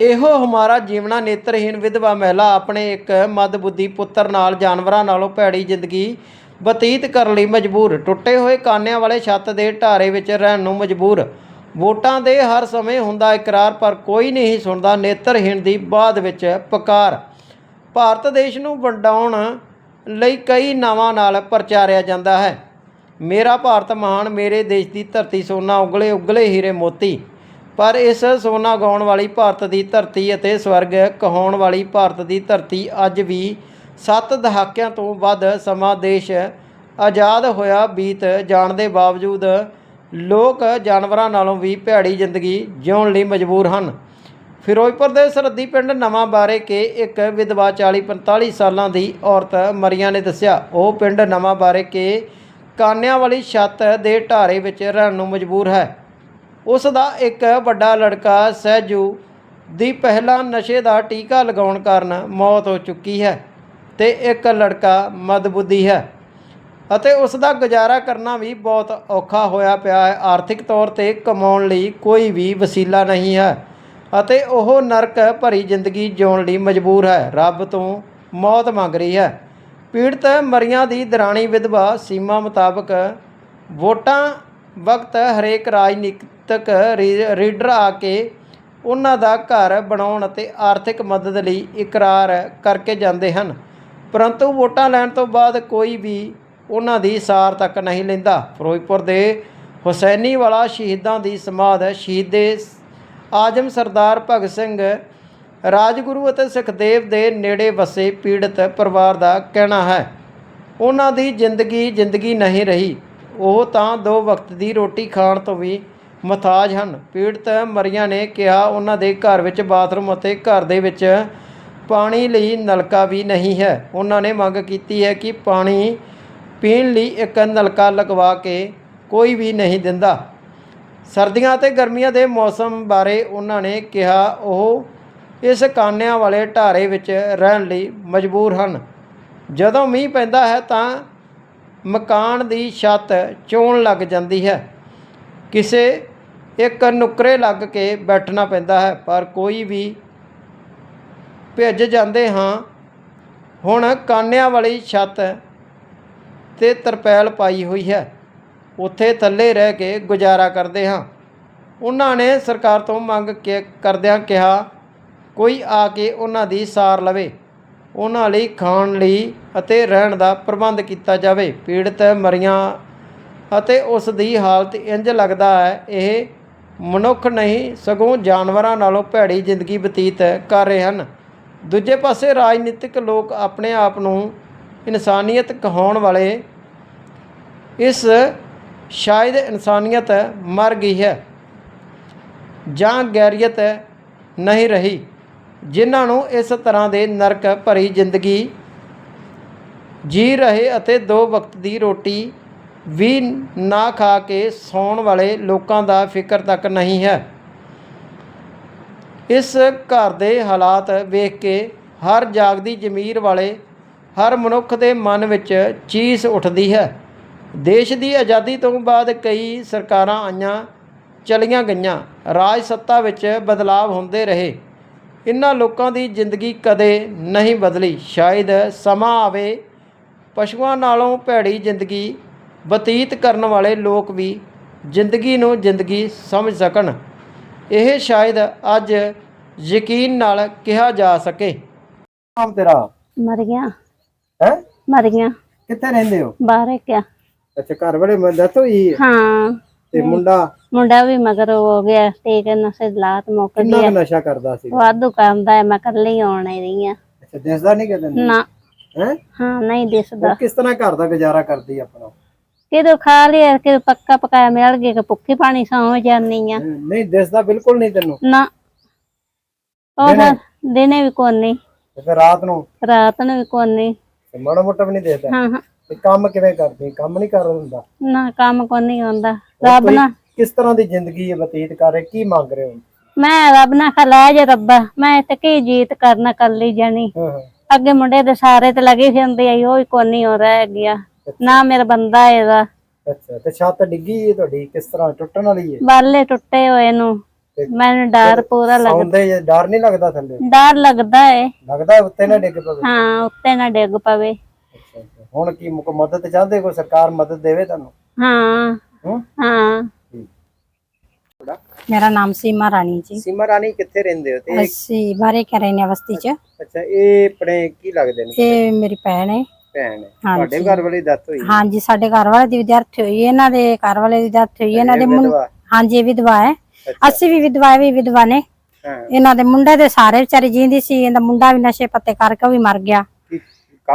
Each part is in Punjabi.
ਇਹੋ ਹਮਾਰਾ ਜੀਵਨਾ ਨੇਤਰਹੀਨ ਵਿਧਵਾ ਮਹਿਲਾ ਆਪਣੇ ਇੱਕ ਮਦਬੁੱਧੀ ਪੁੱਤਰ ਨਾਲ, ਜਾਨਵਰਾਂ ਨਾਲੋਂ ਭੈੜੀ ਜ਼ਿੰਦਗੀ ਬਤੀਤ ਕਰਨ ਲਈ ਮਜਬੂਰ। ਟੁੱਟੇ ਹੋਏ ਕਾਨਿਆਂ ਵਾਲੇ ਛੱਤ ਦੇ ਢਾਰੇ ਵਿੱਚ ਰਹਿਣ ਨੂੰ ਮਜਬੂਰ। ਵੋਟਾਂ ਦੇ ਹਰ ਸਮੇਂ ਹੁੰਦਾ ਇਕਰਾਰ, ਪਰ ਕੋਈ ਨਹੀਂ ਸੁਣਦਾ ਨੇਤਰਹੀਣ ਦੀ ਬਾਅਦ ਵਿੱਚ ਪੁਕਾਰ। ਭਾਰਤ ਦੇਸ਼ ਨੂੰ ਵੰਡਾਉਣ ਲਈ ਕਈ ਨਾਵਾਂ ਨਾਲ ਪ੍ਰਚਾਰਿਆ ਜਾਂਦਾ ਹੈ। ਮੇਰਾ ਭਾਰਤ ਮਹਾਨ, ਮੇਰੇ ਦੇਸ਼ ਦੀ ਧਰਤੀ ਸੋਨਾ ਉਗਲੇ ਉਗਲੇ ਹੀਰੇ ਮੋਤੀ। ਪਰ ਇਸ ਸੋਨਾ ਗਾਉਣ ਵਾਲੀ ਭਾਰਤ ਦੀ ਧਰਤੀ ਅਤੇ ਸਵਰਗ ਕਹਾਉਣ ਵਾਲੀ ਭਾਰਤ ਦੀ ਧਰਤੀ ਅੱਜ ਵੀ ਸੱਤ ਦਹਾਕਿਆਂ ਤੋਂ ਵੱਧ ਸਮਾਂ ਦੇਸ਼ ਆਜ਼ਾਦ ਹੋਇਆ ਬੀਤ ਜਾਣ ਦੇ ਬਾਵਜੂਦ ਲੋਕ ਜਾਨਵਰਾਂ ਨਾਲੋਂ ਵੀ ਭੈੜੀ ਜ਼ਿੰਦਗੀ ਜਿਉਣ ਲਈ ਮਜਬੂਰ ਹਨ। ਫਿਰੋਜ਼ਪੁਰ ਦੇ ਸਰਹੱਦੀ ਪਿੰਡ ਨਵਾਂ ਬਾਰੇ ਕੇ ਇੱਕ ਵਿਧਵਾ 40-45 ਸਾਲਾਂ ਦੀ ਔਰਤ ਮਰੀਆਂ ਨੇ ਦੱਸਿਆ, ਉਹ ਪਿੰਡ ਨਵਾਂ ਬਾਰੇ ਕੇ ਕਾਨਿਆਂ ਵਾਲੀ ਛੱਤ ਦੇ ਢਾਰੇ ਵਿੱਚ ਰਹਿਣ ਨੂੰ ਮਜਬੂਰ ਹੈ। ਉਸ ਦਾ ਇੱਕ ਵੱਡਾ ਲੜਕਾ ਸਹਿਜੂ ਦੀ ਪਹਿਲਾ ਨਸ਼ੇ ਦਾ ਟੀਕਾ ਲਗਾਉਣ ਕਾਰਨ ਮੌਤ ਹੋ ਚੁੱਕੀ ਹੈ ਤੇ ਇੱਕ ਲੜਕਾ ਮਦਬੁੱਧੀ ਹੈ ਅਤੇ ਉਸ ਦਾ ਗੁਜ਼ਾਰਾ ਕਰਨਾ ਵੀ ਬਹੁਤ ਔਖਾ ਹੋਇਆ ਪਿਆ ਹੈ। ਆਰਥਿਕ ਤੌਰ ਤੇ ਕਮਾਉਣ ਲਈ ਕੋਈ ਵੀ ਵਸੀਲਾ ਨਹੀਂ ਹੈ ਅਤੇ ਉਹ ਨਰਕ ਭਰੀ ਜ਼ਿੰਦਗੀ ਜਿਉਣ ਲਈ ਮਜਬੂਰ ਹੈ। ਰੱਬ ਤੋਂ ਮੌਤ ਮੰਗ ਰਹੀ ਹੈ। ਪੀੜਤ ਮਰੀਆਂ ਦੀ ਦਰਾਣੀ ਵਿਧਵਾ ਸੀਮਾ ਮੁਤਾਬਕ ਵੋਟਾਂ ਵਕਤ ਹਰੇਕ ਰਾਜਨੀਤਿਕ ਰੀ- ਰੀਡਰ ਆ ਕੇ ਉਹਨਾਂ ਦਾ ਘਰ ਬਣਾਉਣ ਅਤੇ ਆਰਥਿਕ ਮਦਦ ਲਈ ਇਕਰਾਰ ਕਰਕੇ ਜਾਂਦੇ ਹਨ। ਪਰੰਤੂ ਵੋਟਾਂ ਲੈਣ ਤੋਂ ਬਾਅਦ ਕੋਈ ਵੀ ਉਹਨਾਂ ਦੀ ਸਾਰ ਤੱਕ ਨਹੀਂ ਲੈਂਦਾ। ਫਿਰੋਜ਼ਪੁਰ ਦੇ ਹੁਸੈਨੀ ਵਾਲਾ ਸ਼ਹੀਦਾਂ ਦੀ ਸਮਾਧ ਸ਼ਹੀਦੇ ਆਜਮ ਸਰਦਾਰ ਭਗਤ ਸਿੰਘ, ਰਾਜਗੁਰੂ ਅਤੇ ਸੁਖਦੇਵ ਦੇ ਨੇੜੇ ਵਸੇ ਪੀੜਤ ਪਰਿਵਾਰ ਦਾ ਕਹਿਣਾ ਹੈ, ਉਹਨਾਂ ਦੀ ਜ਼ਿੰਦਗੀ ਜ਼ਿੰਦਗੀ ਨਹੀਂ ਰਹੀ। ਉਹ ਤਾਂ ਦੋ ਵਕਤ ਦੀ ਰੋਟੀ ਖਾਣ ਤੋਂ ਵੀ ਮਥਾਜ ਹਨ। ਪੀੜਤ ਮਰੀਆਂ ਨੇ ਕਿਹਾ, ਉਹਨਾਂ ਦੇ ਘਰ ਵਿੱਚ ਬਾਥਰੂਮ ਅਤੇ ਘਰ ਦੇ ਵਿੱਚ ਪਾਣੀ ਲਈ ਨਲਕਾ ਵੀ ਨਹੀਂ ਹੈ। ਉਹਨਾਂ ਨੇ ਮੰਗ ਕੀਤੀ ਹੈ ਕਿ ਪਾਣੀ ਪੀਣ ਲਈ ਇੱਕ ਨਲਕਾ ਲਗਵਾ ਕੇ ਕੋਈ ਵੀ ਨਹੀਂ ਦਿੰਦਾ। ਸਰਦੀਆਂ ਅਤੇ ਗਰਮੀਆਂ ਦੇ ਮੌਸਮ ਬਾਰੇ ਉਹਨਾਂ ਨੇ ਕਿਹਾ, ਉਹ ਇਸ ਕਾਨਿਆਂ ਵਾਲੇ ਢਾਰੇ ਵਿੱਚ ਰਹਿਣ ਲਈ ਮਜਬੂਰ ਹਨ। ਜਦੋਂ ਮੀਂਹ ਪੈਂਦਾ ਹੈ ਤਾਂ ਮਕਾਨ ਦੀ ਛੱਤ ਚੋਣ ਲੱਗ ਜਾਂਦੀ ਹੈ। ਕਿਸੇ ਇੱਕ ਨੁਕਰੇ ਲੱਗ ਕੇ ਬੈਠਣਾ ਪੈਂਦਾ ਹੈ, ਪਰ ਕੋਈ ਵੀ ਭਿੱਜ ਜਾਂਦੇ ਹਾਂ। ਹੁਣ ਕਾਨਿਆਂ ਵਾਲੀ ਛੱਤ ਤੇ ਤਰਪੈਲ ਪਾਈ ਹੋਈ ਹੈ। ਉੱਥੇ ਥੱਲੇ ਰਹਿ ਕੇ ਗੁਜ਼ਾਰਾ ਕਰਦੇ ਹਾਂ। ਉਹਨਾਂ ਨੇ ਸਰਕਾਰ ਤੋਂ ਮੰਗ ਕੇ ਕਰਦਿਆਂ ਕਿਹਾ, ਕੋਈ ਆ ਕੇ ਉਹਨਾਂ ਦੀ ਸਾਰ ਲਵੇ। ਉਹਨਾਂ ਲਈ ਖਾਣ ਲਈ ਅਤੇ ਰਹਿਣ ਦਾ ਪ੍ਰਬੰਧ ਕੀਤਾ ਜਾਵੇ। ਪੀੜਤ ਮਰੀਆਂ ਅਤੇ ਉਸ ਦੀ ਹਾਲਤ ਇੰਜ ਲੱਗਦਾ ਹੈ, ਇਹ ਮਨੁੱਖ ਨਹੀਂ, ਸਗੋਂ ਜਾਨਵਰਾਂ ਨਾਲੋਂ ਭੈੜੀ ਜ਼ਿੰਦਗੀ ਬਤੀਤ ਕਰ ਰਹੇ ਹਨ। ਦੂਜੇ ਪਾਸੇ ਰਾਜਨੀਤਿਕ ਲੋਕ ਆਪਣੇ ਆਪ ਨੂੰ ਇਨਸਾਨੀਅਤ ਕਹਾਉਣ ਵਾਲੇ ਇਸ ਸ਼ਾਇਦ ਇਨਸਾਨੀਅਤ ਮਰ ਗਈ ਹੈ ਜਾਂ ਗੈਰੀਅਤ ਨਹੀਂ ਰਹੀ, ਜਿਨ੍ਹਾਂ ਨੂੰ ਇਸ ਤਰ੍ਹਾਂ ਦੇ ਨਰਕ ਭਰੀ ਜ਼ਿੰਦਗੀ ਜੀ ਰਹੇ ਅਤੇ ਦੋ ਵਕਤ ਦੀ ਰੋਟੀ ਵੀ ਨਾ ਖਾ ਕੇ ਸੌਣ ਵਾਲੇ ਲੋਕਾਂ ਦਾ ਫਿਕਰ ਤੱਕ ਨਹੀਂ ਹੈ। ਇਸ ਘਰ ਦੇ ਹਾਲਾਤ ਵੇਖ ਕੇ ਹਰ ਜਾਗਦੀ ਜ਼ਮੀਰ ਵਾਲੇ, ਹਰ ਮਨੁੱਖ ਦੇ ਮਨ ਵਿੱਚ ਚੀਸ ਉੱਠਦੀ ਹੈ। ਦੇਸ਼ ਦੀ ਆਜ਼ਾਦੀ ਤੋਂ ਬਾਅਦ ਕਈ ਸਰਕਾਰਾਂ ਆਈਆਂ, ਚਲੀਆਂ ਗਈਆਂ। ਰਾਜ ਸੱਤਾ ਵਿੱਚ ਬਦਲਾਵ ਹੁੰਦੇ ਰਹੇ। ਇਨ੍ਹਾਂ ਲੋਕਾਂ ਦੀ ਜ਼ਿੰਦਗੀ ਕਦੇ ਨਹੀਂ ਬਦਲੀ। ਸ਼ਾਇਦ ਸਮਾਂ ਆਵੇ, ਪਸ਼ੂਆਂ ਨਾਲੋਂ ਭੈੜੀ ਜ਼ਿੰਦਗੀ ਬਤੀਤ ਕਰਨ ਵਾਲੇ ਲੋਕ ਵੀ ਜ਼ਿੰਦਗੀ ਨੂੰ ਜ਼ਿੰਦਗੀ ਸਮਝ ਸਕਣ। ਇਹ ਸ਼ਾਇਦ ਅੱਜ ਯਕੀਨ ਨਾਲ ਕਿਹਾ ਜਾ ਸਕੇ। ਨਾਮ ਤੇਰਾ? ਮਰ ਗਿਆ। ਹੈ? ਮਰ ਗਿਆ। ਕਿੱਥੇ ਰਹਿੰਦੇ ਹੋ? ਬਾਹਰ ਕਿਆ ਅੱਛਾ ਘਰ ਵਾਲੇ ਮਦਦ ਹੋਈ ਹਾਂ? ਤੇ ਮੁੰਡਾ? ਮੁੰਡਾ ਵੀ ਮਗਰ ਹੋ ਗਿਆ ਤੇ ਕਿ ਨਸ਼ੇ ਦੀ ਲਾਤ ਮੁੱਕ ਕਿੰਨਾ ਗਈ ਕੁ ਨਸ਼ਾ ਕਰਦਾ ਸੀ? ਵਾਧੂ ਕਰਦਾ ਹੈ ਮੈਂ ਕੱਲੀ ਆਉਣੇ ਰਹੀ ਆ। ਅੱਛਾ ਦਿਸਦਾ ਨਹੀਂ ਕਿਤੇ ਨਾ? ਹੈ? ਹਾਂ ਨਹੀਂ ਦਿਸਦਾ। ਕਿਸ ਤਰ੍ਹਾਂ ਘਰ ਦਾ ਗੁਜ਼ਾਰਾ ਕਰਦੀ ਆਪਣਾ? ਕਿਦੋਂ ਖਾ ਲਿਆ ਕਿ ਪੱਕਾ ਪਕਾਇਆ ਮਿਲ ਗਿਆ ਕਿ ਭੁੱਖੀ ਪਾਣੀ ਸੌਂ ਜਾਂਦੀ ਆ। ਨਹੀਂ ਦਿਸਦਾ ਬਿਲਕੁਲ ਨਹੀਂ ਤੈਨੂੰ। ਨਾ। ਉਹ ਤਾਂ ਦਿਨੇ ਵੀ ਕੋਨੀ ਤੇ ਫਿਰ ਰਾਤ ਨੂੰ? ਰਾਤ ਨੂੰ ਵੀ ਕੋਨੀ ਤੇ ਮਾੜਾ ਮੋਟਾ ਵੀ ਨਹੀਂ ਦਿਸਦਾ? ਹਾਂ ਹਾਂ। ਤੇ ਕੰਮ ਕਿਵੇਂ ਕਰਦੀ? ਕੰਮ ਨਹੀਂ ਕਰ ਹੁੰਦਾ? ਨਾ ਕੰਮ ਕੋਨੀ ਹੁੰਦਾ। ਰੱਬ ਨਾ ਕਿਸ ਤਰ੍ਹਾਂ ਦੀ ਜ਼ਿੰਦਗੀ ਬਤੀਤ ਕਰ ਰਹੇ? ਕੀ ਮੰਗ ਰਹੇ ਹੋ? ਮੈਂ ਰੱਬ ਨਾ ਖਲਾ ਜੇ ਰੱਬਾ। ਮੈਂ ਤੇ ਕੀ ਜੀਤ ਕਰਨਾ ਕੱਲੀ ਜਾਣੀ। ਹਾਂ ਹਾਂ। ਅੱਗੇ ਮੁੰਡੇ ਦੇ ਸਾਰੇ ਤੇ ਲੱਗੇ ਫਿਰਦੇ ਆ ਉਹ ਵੀ ਕੋਨੀ ਹੋ ਰਹਿ ਗਿਆ। ਨਾ ਮੇਰਾ ਬੰਦਾ ਇਹਦਾ। ਅੱਛਾ ਤੇ ਛੱਤ ਡਿੱਗੀ ਹੈ ਤੁਹਾਡੀ ਕਿਸ ਤਰ੍ਹਾਂ ਟੁੱਟਣ ਵਾਲੀ ਹੈ? ਬਾਲੇ ਟੁੱਟੇ ਹੋਏ ਨੂੰ ਮੈਨੂੰ ਡਰ ਪੂਰਾ ਲੱਗਦਾ। ਸੌਂਦੇ ਜੇ ਡਰ ਨਹੀਂ ਲੱਗਦਾ ਥੱਲੇ? ਡਰ ਲੱਗਦਾ ਏ। ਲੱਗਦਾ ਉੱਤੇ ਨਾ ਡਿੱਗ ਪਵੇ? ਹਾਂ ਉੱਤੇ ਨਾ ਡਿੱਗ ਪਵੇ। ਅੱਛਾ ਅੱਛਾ। ਹੁਣ ਕੀ ਮੁਕ ਮਦਦ ਚਾਹੁੰਦੇ ਕੋਈ ਸਰਕਾਰ ਮਦਦ ਦੇਵੇ ਤੁਹਾਨੂੰ? ਹਾਂ। ਹੂੰ? ਹਾਂ। ਮੇਰਾ ਨਾਮ ਸੀਮਾ ਰਾਣੀ ਜੀ। ਸੀਮਾ ਰਾਣੀ ਕਿੱਥੇ ਰਹਿੰਦੇ ਹੋ ਤੇ ਅਸੀਂ ਬਾਰੇ ਕਰ ਰਹੇ ਨੇ ਬਸਤੀ ਚ। ਅੱਛਾ ਇਹ ਆਪਣੇ ਕੀ ਲੱਗਦੇ ਨੇ? ਇਹ ਮੇਰੀ ਭੈਣ ਹੈ ਭੈਣ ਹੈ। ਹਾਂਜੀ। ਤੁਹਾਡੇ ਘਰ ਵਾਲੀ ਡੈਥ ਹੋਈ ਹਾਂਜੀ ਸਾਡੇ ਘਰ ਵਾਲੇ ਦੀ ਵਿਦਿਆਰਥੀ ਹੋਈ ਹੈ, ਇਹਨਾਂ ਦੇ ਘਰ ਵਾਲੇ ਦੀ ਡੈਥ ਹੋਈ ਹੈ, ਇਹਨਾਂ ਦੇ? ਹਾਂਜੀ ਵਿਧਵਾ ਹੈ। ਅਸੀਂ ਵੀ ਵਿਧਵਾ ਵੀ ਵਿਧਵਾ ਨੇ। ਇਹਨਾਂ ਦੇ ਮੁੰਡੇ ਦੇ ਸਾਰੇ ਵਿਚਾਰੇ ਜੀਂਦੀ ਸੀ। ਇਹਦਾ ਮੁੰਡਾ ਵੀ ਨਸ਼ੇ ਪੱਤੇ ਕਰਕੇ ਵੀ ਮਰ ਗਿਆ। ਕੀ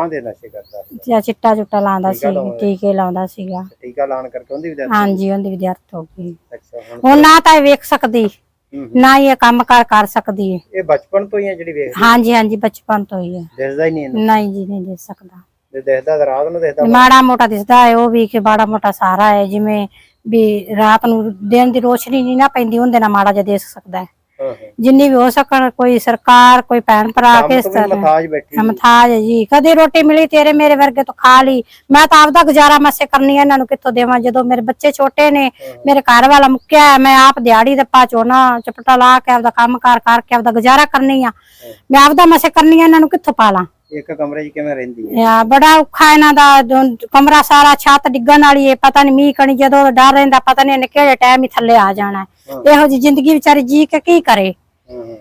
ਦੇ ਨਸ਼ੇ ਕਰਦਾ ਸੀ? ਚਿੱਟਾ ਚੁੱਟਾ ਲਾਉਂਦਾ ਸੀ ਟੀਕੇ ਲਾਉਂਦਾ ਸੀਗਾ। ਟੀਕਾ ਲਾਉਣ ਕਰਕੇ ਉਹਦੀ ਵੀ death? ਹਾਂਜੀ ਉਹਦੀ ਵਿਦਿਆਰਥੀ ਹੋ ਗਈ। ਅੱਛਾ ਹੁਣ ਨਾ ਤਾਂ ਇਹ ਵੇਖ ਸਕਦੀ ਨਾ ਇਹ ਕੰਮ ਕਾਰ ਕਰ ਸਕਦੀ। ਹੈ ਇਹ ਬਚਪਨ ਤੋਂ ਹੀ ਹੈ ਜਿਹੜੀ ਵੇਖ ਹਾਂਜੀ ਹਾਂਜੀ ਬਚਪਨ ਤੋਂ ਹੀ ਹੈ। ਦਿਸਦਾ ਹੀ ਨਹੀਂ ਨਹੀਂ ਜੀ ਨਹੀਂ ਦੇ ਸਕਦਾ। ਤਾਂ ਰਾਤ ਨੂੰ ਮਾੜਾ ਮੋਟਾ ਦਿਸਦਾ ਹੈ ਉਹ ਵੀ ਕਿ ਮਾੜਾ ਮੋਟਾ ਸਾਰਾ ਹੈ ਜਿਵੇਂ ਵੀ ਰਾਤ ਨੂੰ ਦਿਨ ਦੀ ਰੋਸ਼ਨੀ ਨਹੀਂ ਨਾ ਪੈਂਦੀ ਉਹਦੇ ਨਾਲ ਮਾੜਾ ਜਿਹਾ ਦੇਖ ਸਕਦਾ ਹੈ। ਜਿੰਨੀ ਵੀ ਹੋ ਸਕਣ ਕੋਈ ਸਰਕਾਰ ਕੋਈ ਭੈਣ ਭਰਾ ਕੰਮ ਕਿਸ ਤੋਂ ਵੀ ਤਰ੍ਹਾਂ। ਮਥਾਜ ਬੈਠੀ ਮਮਤਾਜ ਹੈ ਜੀ। ਕਦੇ ਰੋਟੀ ਮਿਲੀ ਤੇਰੇ ਮੇਰੇ ਵਰਗੇ ਤੋਂ ਖਾ ਲਈ। ਮੈਂ ਤਾਂ ਆਪਦਾ ਗੁਜ਼ਾਰਾ ਮਸੇ ਕਰਨੀ ਹੈ ਇਹਨਾਂ ਨੂੰ ਕਿੱਥੋਂ ਦੇਵਾਂ? ਜਦੋਂ ਮੇਰੇ ਬੱਚੇ ਛੋਟੇ ਨੇ ਮੇਰੇ ਘਰ ਵਾਲਾ ਮੁੱਕਿਆ ਮੈਂ ਆਪ ਦਿਹਾੜੀ ਦੇ ਪਾ ਚੋਣਾ ਚਪਟਾ ਲਾ ਕੇ ਆਪਦਾ ਕੰਮ ਕਾਰ ਕਰਕੇ ਆਪਦਾ ਗੁਜ਼ਾਰਾ ਕਰਨੀ ਆ। ਮੈਂ ਆਪਦਾ ਮਸੇ ਕਰਨੀ ਆ ਇਹਨਾਂ ਨੂੰ ਕਿੱਥੋਂ ਪਾਲਾਂ? ਇੱਕ ਕਮਰੇ 'ਚ ਕਿਵੇਂ ਰਹਿੰਦੀ ਹੈ? ਯਾ ਬੜਾ ਔਖਾ ਇਹਨਾਂ ਦਾ ਜੋ- ਕਮਰਾ ਸਾਰਾ ਛੱਤ ਡਿੱਗਣ ਵਾਲੀ ਹੈ ਪਤਾ ਨਹੀਂ ਮੀਂਹ ਕਣੀ ਜਦੋਂ ਡਰ ਰਹਿੰਦਾ ਪਤਾ ਨਹੀਂ ਇਹਨੇ ਕਿਹੜੇ ਟਾਈਮ ਹੀ ਥੱਲੇ ਆ ਜਾਣਾ। ਹੈ। ਇਹੋ ਜੀ ਜ਼ਿੰਦਗੀ ਵਿਚਾਰੀ ਜੀ ਕੇ ਕੀ ਕਰੇ? ਹਾਂ ਹਾਂ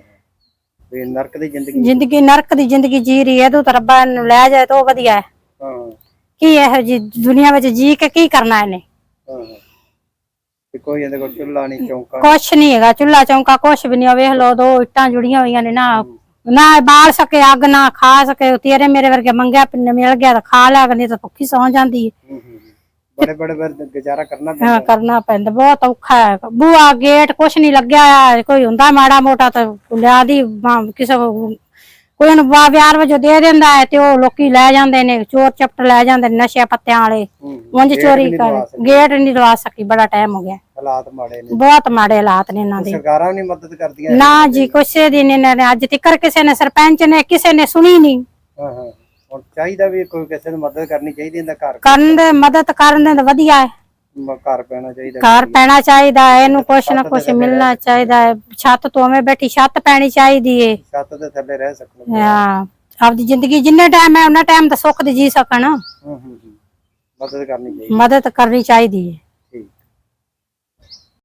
ਵੀ ਨਰਕ ਦੀ ਜ਼ਿੰਦਗੀ ਜ਼ਿੰਦਗੀ ਨਰਕ ਦੀ ਜ਼ਿੰਦਗੀ ਜੀ ਰਹੀ ਹੈ ਇਹਦੋਂ ਤਾਂ ਰੱਬਾ ਇਹਨੂੰ ਲੈ ਜਾਏ ਤਾਂ ਉਹ ਵਧੀਆ ਹੈ। ਹਾਂ। ਕੀ ਇਹੋ ਜੀ ਦੁਨੀਆ ਵਿੱਚ ਜੀ ਕੇ ਕੀ ਕਰਨਾ ਇਹਨੇ? ਹਾਂ ਹਾਂ। ਤੇ ਕੋਈ ਇਹਦੇ ਕੋਲ ਚੁੱਲ੍ਹਾ ਨਹੀਂ ਚੌਂਕਾ ਕੁਛ ਨਹੀਂ ਹੈਗਾ ਚੁੱਲਾ ਚੌਂਕਾ ਕੁਛ ਵੀ ਨਹੀਂ ਆ, ਵੇਖ ਲੋ ਦੋ ਇੱਟਾਂ ਜੁੜੀਆਂ ਹੋਈਆਂ ਨੇ ਨਾ। ਨਾ ਬਾਲ ਸਕੇ ਅੱਗ ਨਾ ਖਾ ਸਕੇ ਤੇਰੇ ਮੇਰੇ ਵਰਗੇ ਮੰਗਿਆ ਪਿੰਨ ਮਿਲ ਗਿਆ ਤਾਂ ਖਾ ਲਿਆ ਨਹੀਂ ਤਾਂ ਭੁੱਖੀ ਸੌ ਜਾਂਦੀ ਹੈ। ਬੜੇ ਬੜੇ ਬਰ ਗੁਜ਼ਾਰਾ ਕਰਨਾ ਪੈਂਦਾ ਹਾਂ ਕਰਨਾ ਪੈਂਦਾ ਬਹੁਤ ਔਖਾ ਹੈ। ਬੂਆ ਗੇਟ ਕੁਛ ਨਹੀਂ ਲੱਗਿਆ ਕੋਈ ਹੁੰਦਾ ਮਾੜਾ ਮੋਟਾ ਤਾਂ ਲਿਆ ਦੀ ਕਿਸੇ ਕੋਈ ਨੂੰ ਵਾ- ਵਿਆਹ ਵਜੋਂ ਦੇ ਦਿੰਦਾ ਹੈ ਤੇ ਉਹ ਲੋਕੀ ਲੈ ਜਾਂਦੇ ਨੇ ਚੋਰ ਚਪਟ ਲੈ ਜਾਂਦੇ ਨੇ ਨਸ਼ੇ ਪੱਤਿਆਂ ਵਾਲੇ। ਉਂਝ ਚੋਰੀ ਕਰ। ਗੇਟ ਨਹੀਂ ਲਵਾ ਸਕੀ ਬੜਾ ਟਾਈਮ ਹੋ ਗਿਆ। ਹਾਲਾਤ ਮਾੜੇ ਨੇ। ਬਹੁਤ ਮਾੜੇ ਹਾਲਾਤ ਨੇ ਇਹਨਾਂ ਦੇ। ਸਰਕਾਰਾਂ ਨਹੀਂ ਮਦਦ ਕਰਦੀਆਂ ਨਾ ਜੀ ਕਿਸੇ ਦੀ ਨੇ ਨੇ ਅੱਜ ਤੱਕ ਕਿਸੇ ਨੇ ਸਰਪੰਚ ਨੇ ਕਿਸੇ ਨੇ ਸੁਣੀ ਨਹੀਂ ਹਾਂ ਹਾਂ। ਹੁਣ ਚਾਹੀਦਾ ਵੀ ਕੋਈ ਕਿਸੇ ਨੂੰ ਮਦਦ ਕਰਨੀ ਚਾਹੀਦੀ ਇਹਦਾ ਘਰ। ਕਰਨ ਦੇ ਮਦਦ ਕਰਨ ਦੇ ਵਧੀਆ ਹੈ। ਘਰ ਪੈਣਾ ਚਾਹੀਦਾ ਘਰ ਪੈਣਾ ਚਾਹੀਦਾ ਹੈ ਇਹਨੂੰ ਕੁਛ ਨਾ ਕੁਛ ਮਿਲਣਾ ਚਾਹੀਦਾ ਹੈ। ਛੱਤ ਤੋਂ ਐਵੇਂ ਬੈਠੀ ਛੱਤ ਪੈਣੀ ਚਾਹੀਦੀ ਹੈ ਛੱਤ ਦੇ ਥੱਲੇ ਰਹਿ ਸਕਣ ਹਾਂ ਆਪਦੀ ਜ਼ਿੰਦਗੀ ਜਿੰਨੇ ਟਾਈਮ ਹੈ ਉਹਨਾਂ ਟਾਈਮ ਤਾਂ ਸੁੱਖ ਦੀ ਜੀ ਸਕਣ। ਹੂੰ ਹੂੰ ਹੂੰ। ਮਦਦ ਕਰਨੀ ਚਾਹੀਦੀ। ਮਦਦ ਕਰਨੀ ਚਾਹੀਦੀ ਹੈ